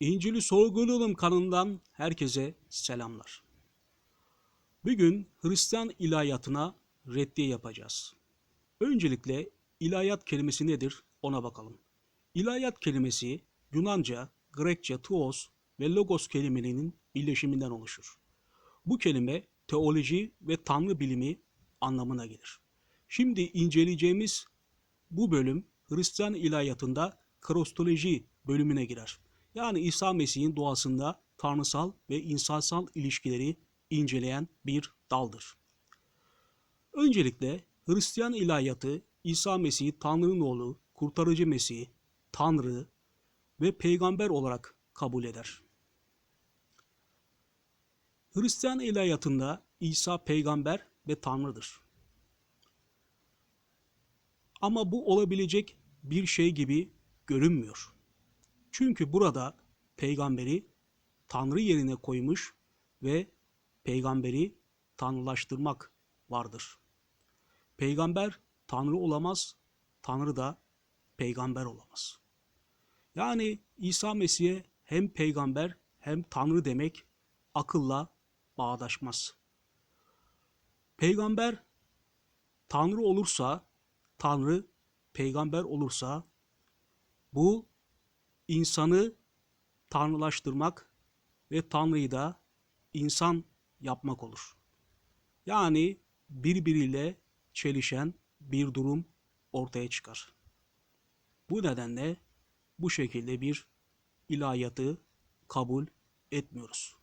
İncil'i Sorgulayalım kanalından herkese selamlar. Bugün Hristiyan ilahiyatına reddiye yapacağız. Öncelikle ilahiyat kelimesi nedir ona bakalım. İlahiyat kelimesi Yunanca, Grekçe tuos ve logos kelimelerinin birleşiminden oluşur. Bu kelime teoloji ve tanrı bilimi anlamına gelir. Şimdi inceleyeceğimiz bu bölüm Hristiyan ilahiyatında krostoloji bölümüne girer. Yani İsa Mesih'in doğasında tanrısal ve insansal ilişkileri inceleyen bir daldır. Öncelikle Hristiyan ilahiyatı İsa Mesih'i Tanrı'nın oğlu, kurtarıcı Mesih, Tanrı ve peygamber olarak kabul eder. Hristiyan ilahiyatında İsa peygamber ve Tanrı'dır. Ama bu olabilecek bir şey gibi görünmüyor. Çünkü burada peygamberi Tanrı yerine koymuş ve peygamberi tanrılaştırmak vardır. Peygamber Tanrı olamaz, Tanrı da peygamber olamaz. Yani İsa Mesih'e hem peygamber hem Tanrı demek akılla bağdaşmaz. Peygamber Tanrı olursa, Tanrı peygamber olursa bu insanı tanrılaştırmak ve Tanrı'yı da insan yapmak olur. Yani birbiriyle çelişen bir durum ortaya çıkar. Bu nedenle bu şekilde bir ilahiyatı kabul etmiyoruz.